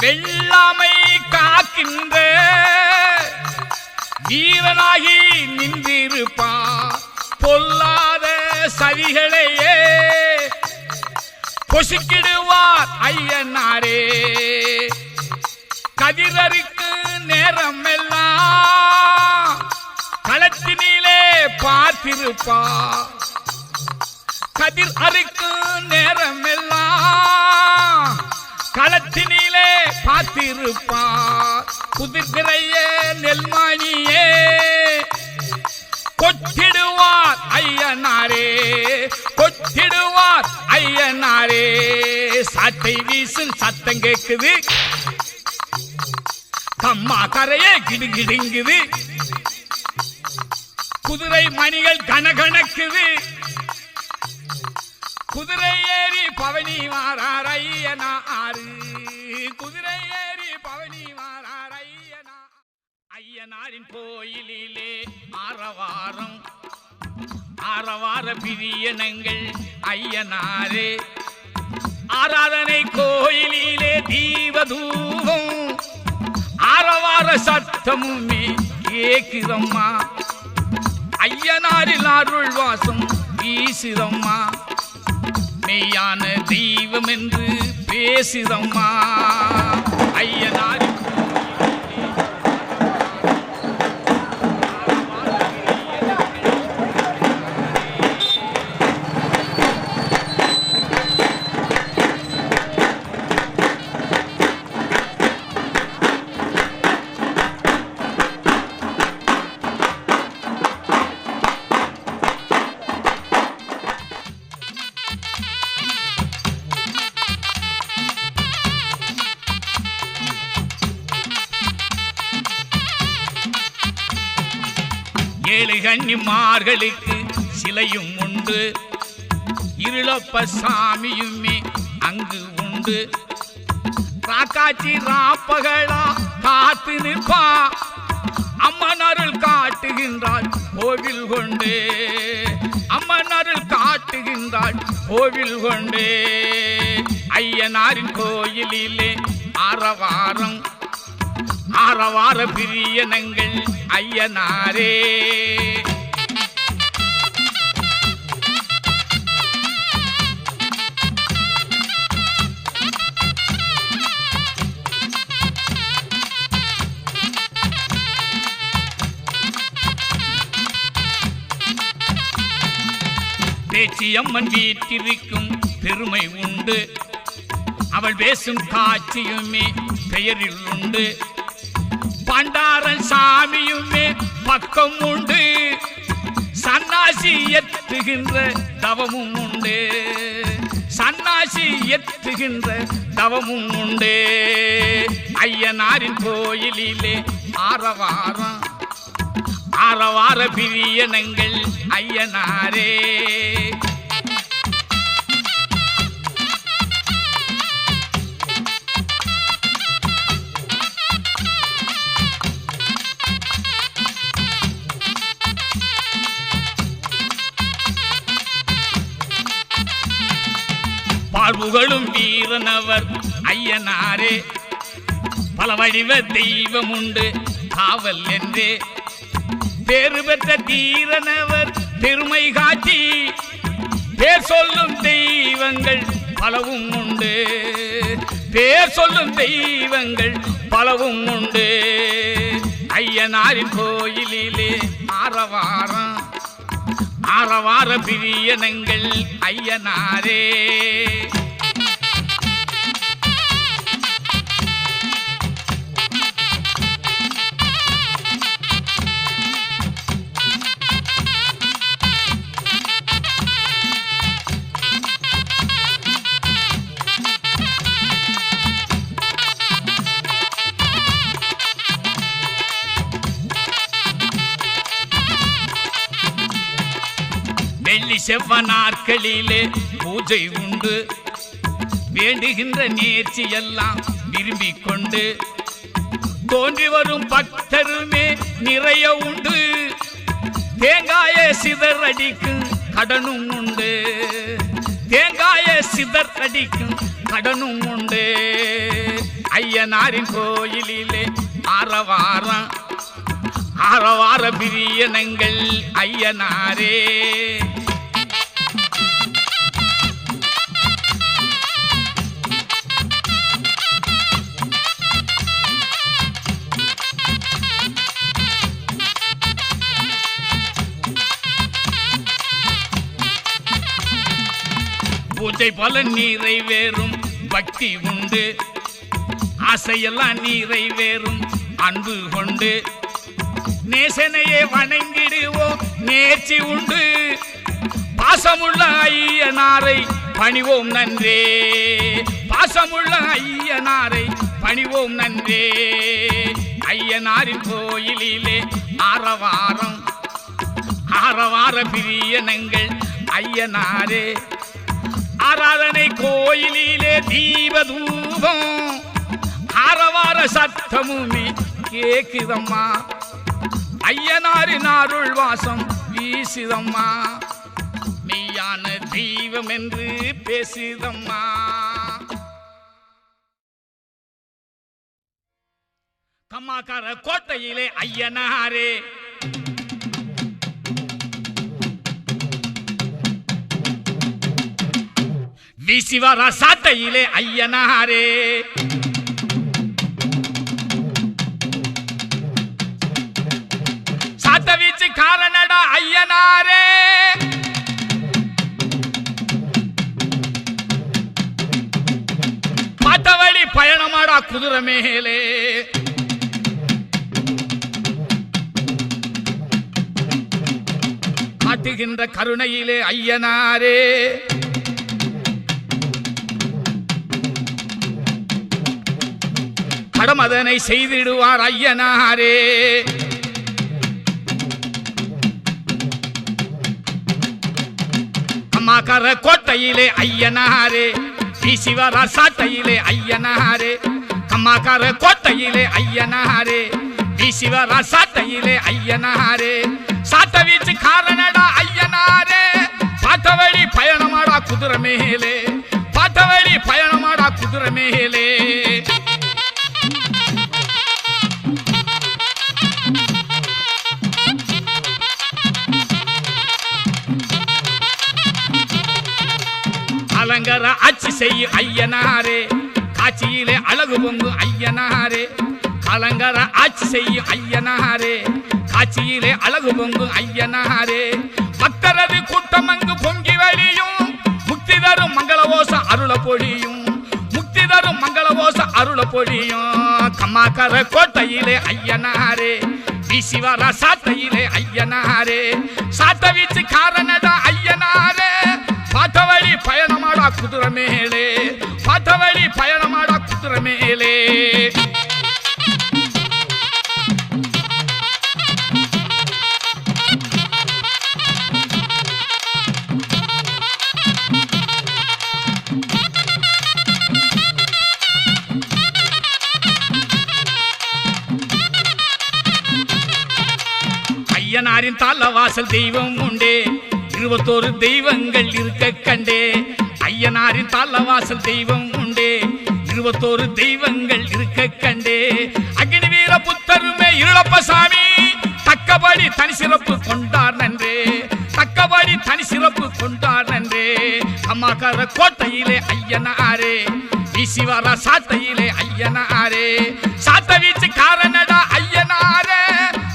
வெள்ளாமை காக்கின்ற வீரனாகி நின்றிருப்பான் பொல்லாத சதிகளையே பொசுக்கிடுவார் ஐயனாரே. கதிரருக்கு நேரம் எல்லாம் களத்தினிலே பார்த்திருப்பா. கதிர் அறுக்கு நேரம் எல்லாம் களத்தினிலே காத்திருப்பார். குதிர்கிறைய நெல்மணியே கொத்திடுவார் ஐயனாரே கொத்திடுவார் ஐயனாரே. சாட்டை வீசும் சத்தம் கேட்குது. கம்மா கரையே கிடுகிடுங்குது. குதிரை மணிகள் கனகணக்குது குதிரை ஏறி பவனி மாறார் ஐயனாரு. ஐயனாரின் கோயிலிலே ஆரவாரம். ஆரவார பிரியனங்கள் ஐயனாரே. ஆராதனை கோயிலிலே தீபதூபம். ஆரவார சத்தமுமே கேக்குதம்மா. ஐயனாரில் அருள் வாசம் வீசுதம்மா. மெய்யான தெய்வம் என்று பேசுதம்மா. ஐயனாரின் ஏழு கன்னிமார்களுக்கு சிலையும் உண்டு. இருளப்ப சாமியுமே அங்கு உண்டு. ராக்காச்சி ராப்பகளா காத்து நிற்பா. அம்மன் அருள் காட்டுகின்றாள் கோவில் கொண்டு. அம்மன் அருள் காட்டுகின்றாள் கோவில் கொண்டு. ஐயனாரின் கோயிலிலே ஆரவாரம் ஆரவார பிரியனங்கள் ஐயனாரே. பேச்சியம்மன் வீட்டிருக்கும் பெருமை உண்டு. அவள் பேசும் காட்சியுமே பெயரில் உண்டு. பண்டாரன் சாமியுமே பக்கம் உண்டு. சன்னாசி எத்துகின்ற தவமும் உண்டு. சன்னாசி எத்துகின்ற தவமும் உண்டு. ஐயனாரின் கோயிலிலே ஆரவாரம். ஆரவார பிரியனங்கள் ஐயனாரே. பாழ்புகளும் வீரனவர் ஐயனாரே. பல வடிவ தெய்வம் உண்டு காவல் என்றே. பேறு பெற்ற தீரனவர் பெருமை காட்டி. பேர் சொல்லும் தெய்வங்கள் பலவும் உண்டு. பேர் சொல்லும் தெய்வங்கள் பலவும் உண்டு. ஐயனாரின் கோயிலிலே ஆரவாரம். ஆரவார பிரியனங்கள் ஐயனாரே. வெள்ளி செவ்வ நாட்களிலே பூஜை உண்டு. வேண்டுகின்ற நேர்ச்சி எல்லாம் விரும்பிக் கொண்டு தோன்றி வரும் பக்தருமே நிறைய உண்டு. தேங்காய சிதறடிக்கும் கடனும் உண்டு. தேங்காய சிதறடிக்கும் கடனும் உண்டு. ஐயனாரின் கோயிலிலே ஆரவாரம் ஆரவார பிரியனங்கள் ஐயனாரே. பூஜை பலன் நிறைவேறும் பக்தி உண்டு. ஆசையெல்லாம் நிறைவேறும் அன்பு கொண்டு. நேசனையே வணங்கிடுவோம் நேர்ச்சி உண்டு. பாசமுள்ள ஐயனாரை பணிவோம் நன்றே. பாசமுள்ள ஐயனாரை பணிவோம் நன்றே. ஐயனாரின் கோயிலிலே ஆரவாரம் ஆரவார பிரியனங்கள் ஐயனாரே. ஆராதனை கோயிலிலே தீபதூபம். ஆரவார சத்தமுமே கேக்குதம்மா. ஐயனாரின் அருள் வாசம் வீசுதம்மா. மெய்யான தெய்வம் என்று பேசுதம்மா. கம்மாக்கார கோட்டையிலே ஐயனாரே. வீசி வர ஐயனாரே. சாத்த வீச்சு காரணடா ஐயனாரே பார்த்தவழி பயணமாடா குதிரை மேலே காட்டுகின்ற கருணையிலே ஐயனாரே. கடமதனை செய்திடுவார் ஐயனாரே. அம்மாக்கார கோட்டையிலே ஐயனாரே. ஸ்ரீ வீசிவர சாட்டையிலே ஐயனாரே. அம்மாக்கார கோட்டையிலே ஐயனாரே. வீசிவர சாட்டையிலே ஐயனாரே. சாட்ட வீச்சு காரணடா ஐயனாரே பாட்டவழி பயணமாடா குதிரை மேலே. பாட்டவழி பயணமாடா குதிரை மேலே. அலங்கர ஆட்சி செய்யும் ஐயனாரே. காட்சியிலே அழகு பொங்கு ஐயனாரே. கலங்கர ஆட்சி செய்யும் ஐயனாரே. காட்சியிலே அழகு பொங்கு ஐயனாரே. பக்தரது கூட்டம் அங்கு பொங்கி வழியும். முக்தி தரும் மங்களவோச அருள பொழியும். முக்தி தரும் மங்களவோச அருள பொழியும். கமாக்கர கோட்டையிலே ஐயனாரே. வீசி வர சாட்டையிலே ஐயனாரே. சாத்த வீச்சு காரணடா பயணமாடா குதிரை மேலே பாட்டவழி பயணமாடா குதிரை மேலே ஐயனாரின் தாளவாசல் தெய்வம் உண்டே. இருபத்தோரு தெய்வங்கள் இருக்க கண்டே. ஐயனாரின் தாளவாசல் தெய்வம் உண்டே. இருபத்தோரு தெய்வங்கள் இருக்க கண்டே. அக்னி வீர புத்தருமே இருளப்ப சாமி தக்கபடி தனி சிறப்பு கொண்டார் நன்றே. தக்கபடி தனி சிறப்பு கொண்டார் நன்றே. அம்மாக்கார கோட்டையிலே ஐயனாரே. வீசி வர சாட்டையிலே ஐயனாரே. சாத்த வீச்சு காரணடா ஐயனாரே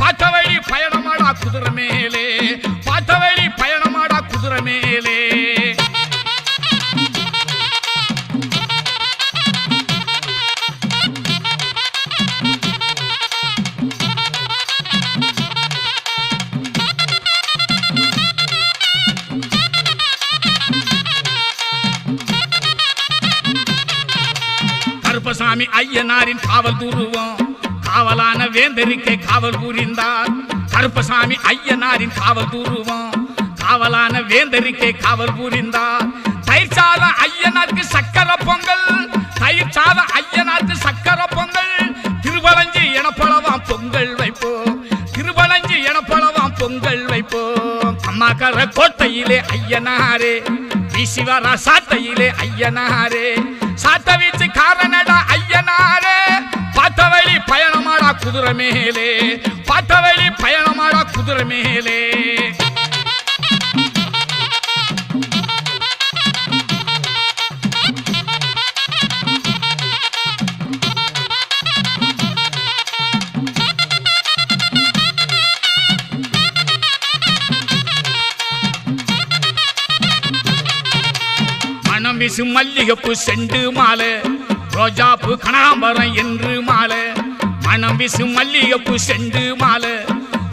பாட்டவழி பயணமாடா குதிரை மேலே. பார்த்த வழி கருப்பசாமி ஐயனாரின் காவல் துருவம். காவலான வேந்தருக்கே காவல் புரிந்தார். கருப்பசாமி ஐயனாரின் காவல் துருவம். காவலான வேந்தருக்கே காவல் புரிந்தார். தயிர் சாதம் ஐயனாருக்கு சக்கர பொங்கல். தயிர் சாதம் ஐயனாருக்கு சக்கர பொங்கல். திருவலஞ்சி எனப்பழவாம் பொங்கல் வைப்போம். திருவலஞ்சி எனப்பழவாம் பொங்கல் வைப்போம். அம்மாக்கார கோட்டையிலே ஐயனாரே. வீசி சாத்தையிலே ஐயனாரே. சாத்த வீச்சு காரணடா ஐயனாரே பாட்ட வழி பயணமாடா குதிரை மேலே. பாட்ட வழி பயணமாடா குதிரை மேலே. மனம் வீசு மல்லிகைப்பூ செண்டு மாலை. ரோஜாப்பு கனகாம்பரம் என்று மாலை. மனம் வீசு மல்லிகைப்பூ செண்டு மாலை.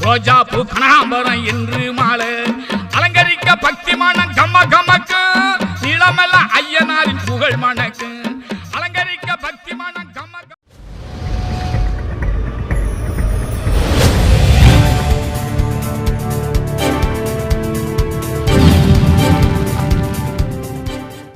ரோஜாப்பு கனகாம்பரம் என்று மாலை. அலங்கரிக்க பக்தி மனம் கம்ம கமக்கு. நிலமெல்லாம் ஐயனாரின் புகழ் மணக்கு.